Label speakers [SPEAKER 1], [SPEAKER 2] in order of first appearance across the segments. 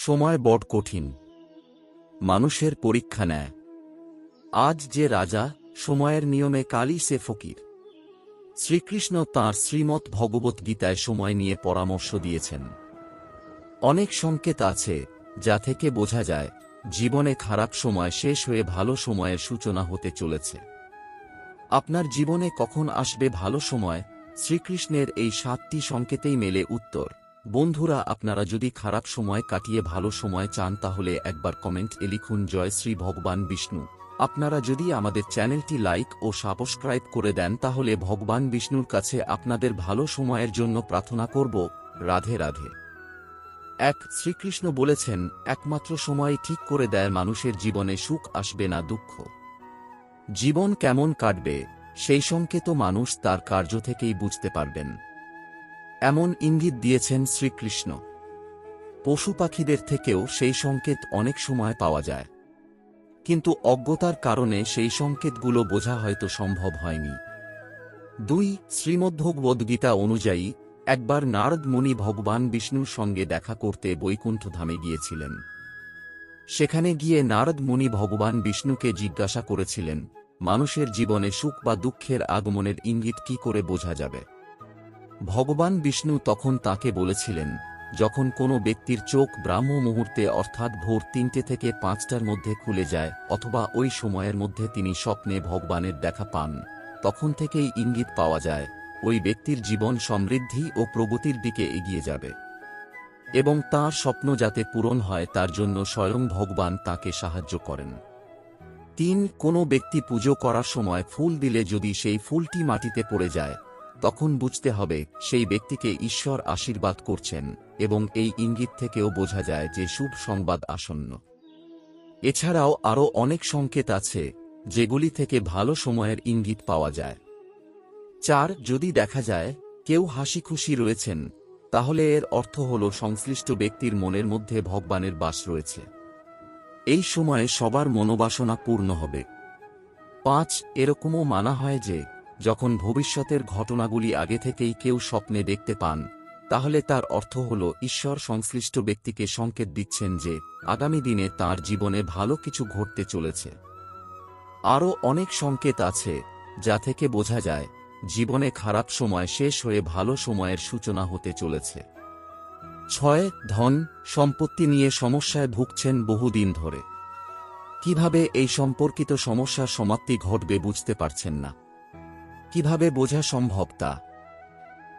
[SPEAKER 1] সময় বড় কঠিন। মানুষের পরীক্ষা নেয়। আজ যে রাজা সময়ের নিয়মে কালই সে ফকির। শ্রীকৃষ্ণ তাঁর শ্রীমৎ ভগবত গীতায় সময় নিয়ে পরামর্শ দিয়েছেন। অনেক সংকেত আছে, যা থেকে বোঝা যায়, জীবনে খারাপ সময় শেষ হয়ে ভালো সময়ের সূচনা হতে চলেছে। আপনার জীবনে কখন আসবে ভালো সময়? শ্রীকৃষ্ণের এই সাতটি সংকেতেই মেলে উত্তর। বন্ধুরা, আপনারা যদি খারাপ সময় কাটিয়ে ভালো সময় চান, তাহলে একবার কমেন্ট এ লিখুন, জয় শ্রী ভগবান বিষ্ণু। আপনারা যদি আমাদের চ্যানেলটি লাইক ও সাবস্ক্রাইব করে দেন, তাহলে ভগবান বিষ্ণুর কাছে আপনাদের ভালো সময়ের জন্য প্রার্থনা করব। রাধে রাধে। এক, শ্রীকৃষ্ণ বলেছেন, একমাত্র সময় ঠিক করে দেয় মানুষের জীবনে সুখ আসবে না দুঃখ। জীবন কেমন কাটবে, সেই সংকেত মানুষ তার কার্য থেকেই বুঝতে পারবেন। এমন ইঙ্গিত দিয়েছেন শ্রীকৃষ্ণ। পশু পাখিদের থেকেও সেই সংকেত অনেক সময় পাওয়া যায়। কিন্তু অজ্ঞতার কারণে সেই সংকেতগুলো বোঝা হয়তো সম্ভব হয়নি। দুই, শ্রীমদ্ভগবদ্গীতা অনুযায়ী, একবার নারদ মুনি ভগবান বিষ্ণুর সঙ্গে দেখা করতে বৈকুণ্ঠধামে গিয়েছিলেন। সেখানে গিয়ে নারদ মুনি ভগবান বিষ্ণুকে জিজ্ঞাসা করেছিলেন, মানুষের জীবনে সুখ বা দুঃখের আগমনের ইঙ্গিত কি করে বোঝা যাবে? ভগবান বিষ্ণু তখন তাকে বলেছিলেন, যখন কোনো ব্যক্তির চোখ ব্রাহ্ম মুহূর্তে অর্থাৎ ভোর তিনটে থেকে পাঁচটার মধ্যে খুলে যায় অথবা ওই সময়ের মধ্যে তিনি স্বপ্নে ভগবানের দেখা পান, তখন থেকেই ইঙ্গিত পাওয়া যায়, ওই ব্যক্তির জীবন সমৃদ্ধি ও প্রগতির দিকে এগিয়ে যাবে। এবং তার স্বপ্ন যাতে পূরণ হয় তার জন্য স্বয়ং ভগবান তাকে সাহায্য করেন। তিন, কোনো ব্যক্তি পুজো করার সময় ফুল দিলে যদি সেই ফুলটি মাটিতে পড়ে যায় তখন বুঝতে হবে সেই ব্যক্তিকে ঈশ্বর আশীর্বাদ করছেন এবং এই ইঙ্গিত থেকেও বোঝা যায় যে শুভ সংবাদ আসন্ন। এছাড়াও আরও অনেক সংকেত আছে, যেগুলি থেকে ভালো সময়ের ইঙ্গিত পাওয়া যায়। চার, যদি দেখা যায় কেউ হাসি খুশি রয়েছেন, তাহলে এর অর্থ হল সংশ্লিষ্ট ব্যক্তির মনের মধ্যে ভগবানের বাস রয়েছে। এই সময়ে সবার মনোবাসনা পূর্ণ হবে। পাঁচ, এরকমও মানা হয় যে যখন ভবিষ্যতের ঘটনাগুলি আগে থেকেই কেউ স্বপ্নে দেখতে পান, তাহলে তার অর্থ হল ঈশ্বর সংশ্লিষ্ট ব্যক্তিকে সংকেত দিচ্ছেন যে আগামী দিনে তার জীবনে ভালো কিছু ঘটতে চলেছে। আরও অনেক সংকেত আছে, যা থেকে বোঝা যায়, জীবনে খারাপ সময় শেষ হয়ে ভালো সময়ের সূচনা হতে চলেছে। ছয়, ধন, সম্পত্তি নিয়ে সমস্যায় ভুগছেন বহুদিন ধরে। কীভাবে এই সম্পর্কিত সমস্যার সমাপ্তি ঘটবে বুঝতে পারছেন না। কীভাবে বোঝা সম্ভব তা?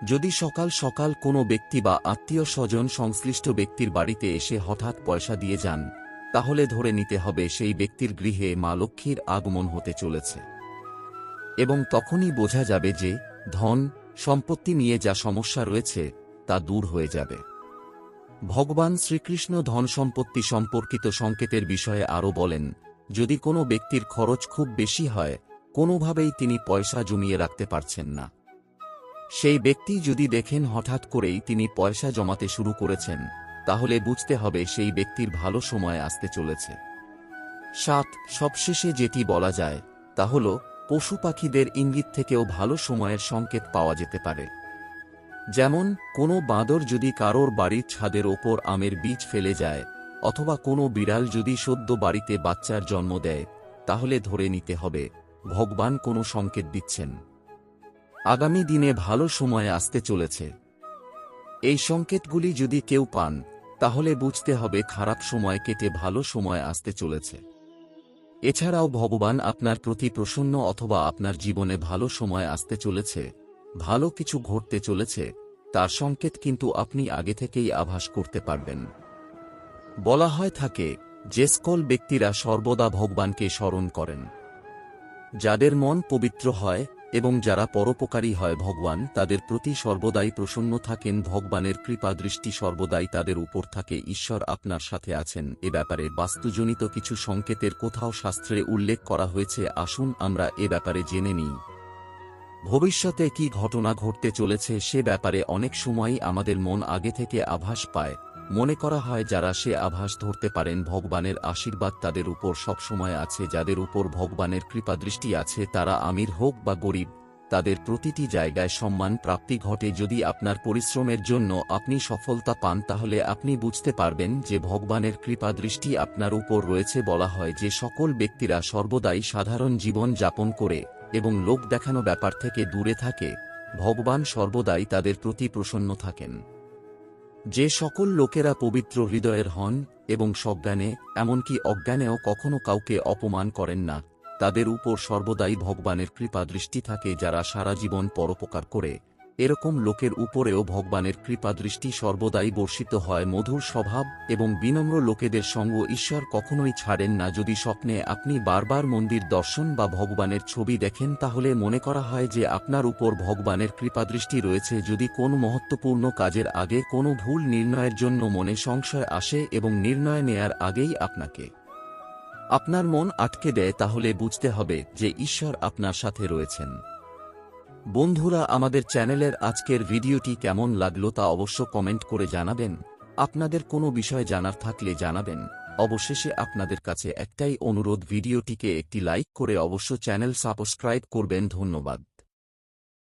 [SPEAKER 1] যদি সকাল সকাল কোনো ব্যক্তি বা আত্মীয় স্বজন সংশ্লিষ্ট ব্যক্তির বাড়িতে এসে হঠাৎ পয়সা দিয়ে যান, তাহলে ধরে নিতে হবে সেই ব্যক্তির গৃহে মা লক্ষ্মীর আগমন হতে চলেছে। এবং তখনই বোঝা যাবে যে ধন, সম্পত্তি নিয়ে যা সমস্যা রয়েছে, তা দূর হয়ে যাবে। ভগবান শ্রীকৃষ্ণ ধন সম্পত্তি সম্পর্কিত সংকেতের বিষয়ে আরও বলেন, যদি কোনো ব্যক্তির খরচ খুব বেশি হয় কোনোভাবেই তিনি পয়সা জমিয়ে রাখতে পারছেন না। সেই ব্যক্তি যদি দেখেন হঠাৎ করেই তিনি পয়সা জমাতে শুরু করেছেন, তাহলে বুঝতে হবে সেই ব্যক্তির ভালো সময় আসতে চলেছে। সাত, সবশেষে যেটি বলা যায়, তা হল, পশু পাখিদের ইঙ্গিত থেকেও ভালো সময়ের সংকেত পাওয়া যেতে পারে। যেমন, কোনো বাঁদর যদি কারোর বাড়ির ছাদের ওপর আমের বীজ ফেলে যায়, অথবা কোনো বিড়াল যদি সদ্য বাড়িতে বাচ্চার জন্ম দেয়, তাহলে ধরে নিতে হবে ভগবান কোনো সংকেত দিচ্ছেন। আগামী দিনে ভালো সময় আসতে চলেছে। এই সংকেতগুলি যদি কেউ পান, তাহলে বুঝতে হবে খারাপ সময় কেটে ভালো সময় আসতে চলেছে। এছাড়াও ভগবান আপনার প্রতি প্রসন্ন অথবা আপনার জীবনে ভালো সময় আসতে চলেছে, ভালো কিছু ঘটতে চলেছে, তার সংকেত কিন্তু আপনি আগে থেকেই আভাস করতে পারবেন। বলা হয় থাকে, যে সকল ব্যক্তিরা সর্বদা ভগবানকে স্মরণ করেন। যাদের মন পবিত্র হয় এবং যারা পরোপকারী হয় ভগবান, তাদের প্রতি সর্বদাই প্রসন্ন থাকেন। ভগবানের কৃপা দৃষ্টি সর্বদাই তাদের উপর থাকে। ঈশ্বর আপনার সাথে আছেন। এ ব্যাপারে বাস্তুজনিত কিছু সংকেতের কোথাও শাস্ত্রে উল্লেখ করা হয়েছে। আসুন আমরা এ ব্যাপারে জেনে নিই। ভবিষ্যতে কি ঘটনা ঘটতে চলেছে? সে ব্যাপারে অনেক সময়ই আমাদের মন আগে থেকে আভাস পায়। মনে করা হয় যারা সে আভাস ধরতে পারেন ভগবানের আশীর্বাদ তাদের উপর সবসময় আছে, যাদের উপর ভগবানের কৃপাদৃষ্টি আছে, তারা আমির হোক বা গরিব, তাদের প্রতিটি জায়গায় সম্মান প্রাপ্তি ঘটে। যদি আপনার পরিশ্রমের জন্য আপনি সফলতা পান, তাহলে আপনি বুঝতে পারবেন যে ভগবানের কৃপা দৃষ্টি আপনার উপর রয়েছে বলা হয় যে সকল ব্যক্তিরা সর্বদাই সাধারণ জীবন যাপন করে এবং লোক দেখানো ব্যাপার থেকে দূরে থাকে। ভগবান সর্বদাই তাদের প্রতি প্রসন্ন থাকেন। যে সকল লোকেরা পবিত্র হৃদয়ের হন এবং সজ্ঞানে, এমনকি অজ্ঞানেও কখনো কাউকে অপমান করেন না, তাদের উপর সর্বদাই ভগবানের কৃপা দৃষ্টি থাকে যারা সারা জীবন পরোপকার করে। এরকম লোকের উপরেও ভগবানের কৃপা দৃষ্টি সর্বদাই বর্ষিত হয় মধুর স্বভাব এবং বিনম্র লোকেদের সঙ্গ ঈশ্বর কখনোই ছাড়েন না। যদি স্বপ্নে আপনি বারবার মন্দির দর্শন বা ভগবানের ছবি দেখেন, তাহলে মনে করা হয় যে আপনার উপর ভগবানের কৃপাদৃষ্টি রয়েছে। যদি কোন মহত্বপূর্ণ কাজের আগে কোনো ভুল নির্ণয়ের জন্য মনে সংশয় আসে এবং নির্ণয় নেয়ার আগেই আপনাকে আপনার মন আটকে দেয়, তাহলে বুঝতে হবে যে ঈশ্বর আপনার সাথে রয়েছেন। বন্ধুরা, আমাদের চ্যানেলের আজকের ভিডিওটি কেমন লাগল তা অবশ্য কমেন্ট করে জানাবেন। আপনাদের কোনো বিষয় জানার থাকলে জানাবেন। অবশেষে আপনাদের কাছে একটাই অনুরোধ, ভিডিওটিকে একটি লাইক করে অবশ্য চ্যানেল সাবস্ক্রাইব করবেন। ধন্যবাদ।